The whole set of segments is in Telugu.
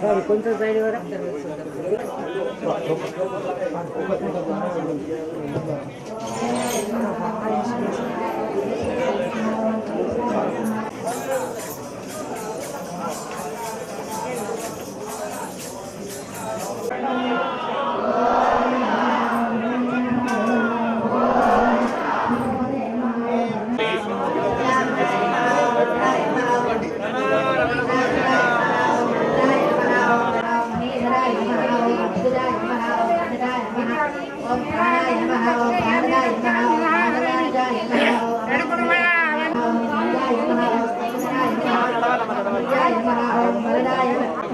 Claro, ¿cuántos hay ahora?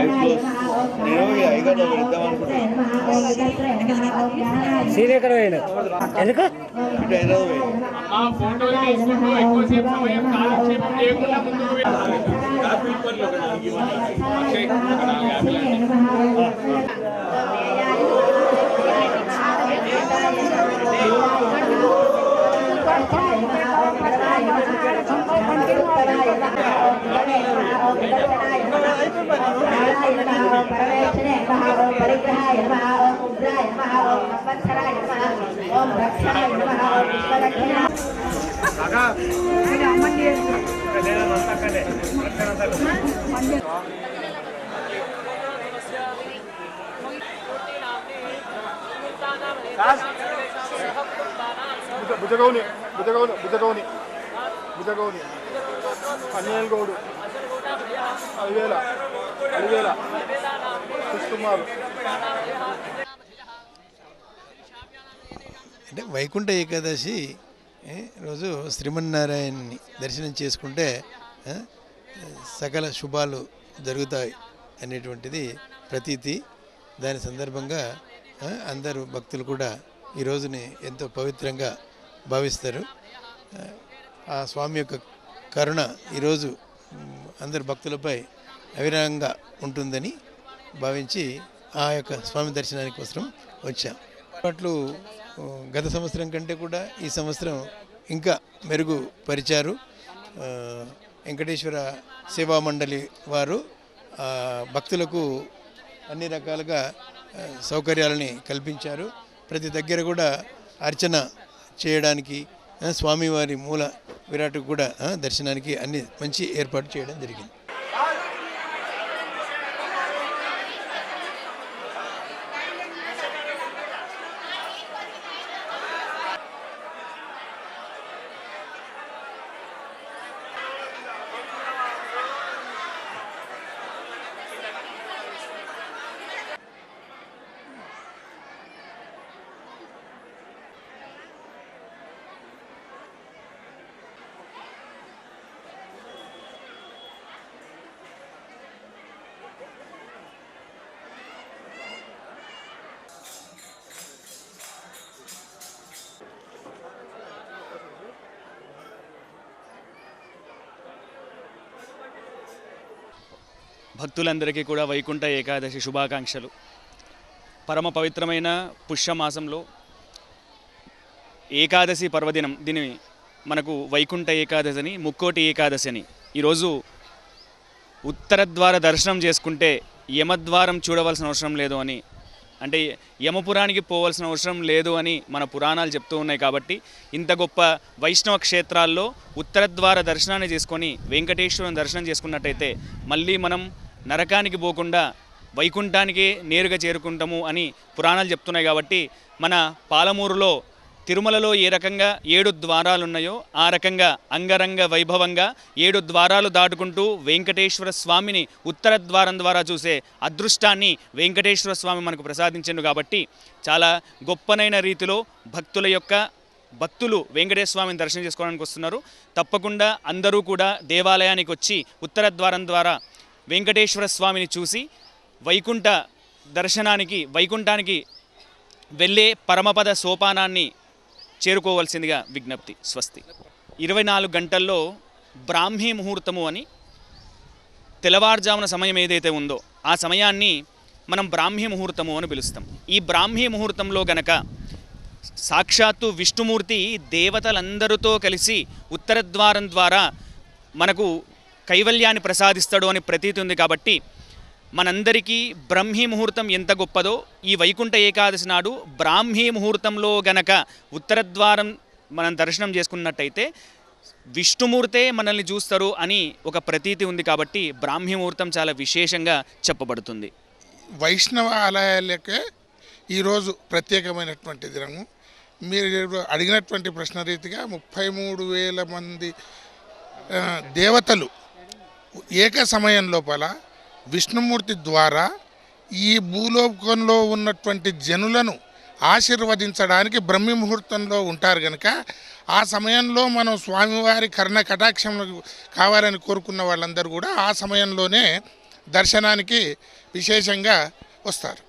Sir కొంచెం సైడ్ కూడా సీన్ ఎక్కడ పోయిన? ఎందుకు? భుజగౌని భుజగౌని భుజగౌని భుజగౌని. అనియల్ కుమార్ అంటే వైకుంఠ ఏకాదశి రోజు శ్రీమన్నారాయణని దర్శనం చేసుకుంటే సకల శుభాలు జరుగుతాయి అనేటువంటిది ప్రతీతి. దాని సందర్భంగా అందరూ భక్తులు కూడా ఈ రోజుని ఎంతో పవిత్రంగా భావిస్తారు. ఆ, స్వామి యొక్క కరుణ ఈరోజు అందరి భక్తులపై అవిరాంగా ఉంటుందని భావించి ఆ యొక్క స్వామి దర్శనానికి కోసం వచ్చాం. అట్లు గత సంవత్సరం కంటే కూడా ఈ సంవత్సరం ఇంకా మెరుగు పరిచారు. వెంకటేశ్వర సేవా మండలి వారు భక్తులకు అన్ని రకాలుగా సౌకర్యాలని కల్పించారు. ప్రతి దగ్గర కూడా అర్చన చేయడానికి స్వామివారి మూల విరాట్ కూడా దర్శనానికి అన్ని మంచి ఏర్పాటు చేయడం జరిగింది. భక్తులందరికీ కూడా వైకుంఠ ఏకాదశి శుభాకాంక్షలు. పరమ పవిత్రమైన పుష్యమాసంలో ఏకాదశి పర్వదినం దీని మనకు వైకుంఠ ఏకాదశి అని ముక్కోటి ఏకాదశి అని ఈరోజు ఉత్తర ద్వార దర్శనం చేసుకుంటే యమద్వారం చూడవలసిన అవసరం లేదు అని అంటే యమపురానికి పోవలసిన అవసరం లేదు అని మన పురాణాలు చెప్తూ ఉన్నాయి కాబట్టి ఇంత గొప్ప వైష్ణవ క్షేత్రాల్లో ఉత్తర ద్వార దర్శనాన్ని చేసుకొని వెంకటేశ్వరుని దర్శనం చేసుకున్నట్టయితే మళ్ళీ మనం నరకానికి పోకుండా వైకుంఠానికి నేరుగా చేరుకుంటాము అని పురాణాలు చెప్తున్నాయి కాబట్టి మన పాలమూరులో తిరుమలలో ఏ రకంగా ఏడు ద్వారాలు ఉన్నాయో ఆ రకంగా అంగరంగ వైభవంగా ఏడు ద్వారాలు దాటుకుంటూ వెంకటేశ్వర స్వామిని ఉత్తర ద్వారం ద్వారా చూసే అదృష్టాన్ని వెంకటేశ్వర స్వామి మనకు ప్రసాదించిండు కాబట్టి చాలా గొప్పనైన రీతిలో భక్తుల యొక్క భక్తులు వెంకటేశ్వర స్వామిని దర్శనం చేసుకోవడానికి వస్తున్నారు. తప్పకుండా అందరూ కూడా దేవాలయానికి వచ్చి ఉత్తర ద్వారం ద్వారా వెంకటేశ్వర స్వామిని చూసి వైకుంఠ దర్శనానికి వైకుంఠానికి వెళ్ళే పరమపద సోపానాన్ని చేరుకోవాల్సిందిగా విజ్ఞప్తి స్వస్తి. ఇరవై నాలుగు గంటల్లో బ్రాహ్మీ ముహూర్తము అని తెల్లవారుజామున సమయం ఏదైతే ఉందో ఆ సమయాన్ని మనం బ్రాహ్మీ ముహూర్తము అని పిలుస్తాం. ఈ బ్రాహ్మీ ముహూర్తంలో గనక సాక్షాత్తు విష్ణుమూర్తి దేవతలందరితో కలిసి ఉత్తరద్వారం ద్వారా మనకు కైవల్యాన్ని ప్రసాదిస్తాడు అని ప్రతీతి ఉంది కాబట్టి మనందరికీ బ్రహ్మీ ముహూర్తం ఎంత గొప్పదో ఈ వైకుంఠ ఏకాదశి నాడు బ్రాహ్మీ ముహూర్తంలో గనక ఉత్తరద్వారం మనం దర్శనం చేసుకున్నట్టయితే విష్ణుమూర్తే మనల్ని చూస్తారు అని ఒక ప్రతీతి ఉంది కాబట్టి బ్రాహ్మీ ముహూర్తం చాలా విశేషంగా చెప్పబడుతుంది. వైష్ణవ ఆలయాలకే ఈరోజు ప్రత్యేకమైనటువంటి దినము. మీరు అడిగినటువంటి ప్రశ్న రీతిగా ముప్పై మూడు వేల మంది దేవతలు ఏక సమయం లోపల విష్ణుమూర్తి ద్వారా ఈ భూలోకంలో ఉన్నటువంటి జనులను ఆశీర్వదించడానికి బ్రహ్మి ముహూర్తంలో ఉంటారు కనుక ఆ సమయంలో మనం స్వామివారి కర్ణ కటాక్షం కావాలని కోరుకున్న వాళ్ళందరూ కూడా ఆ సమయంలోనే దర్శనానికి విశేషంగా వస్తారు.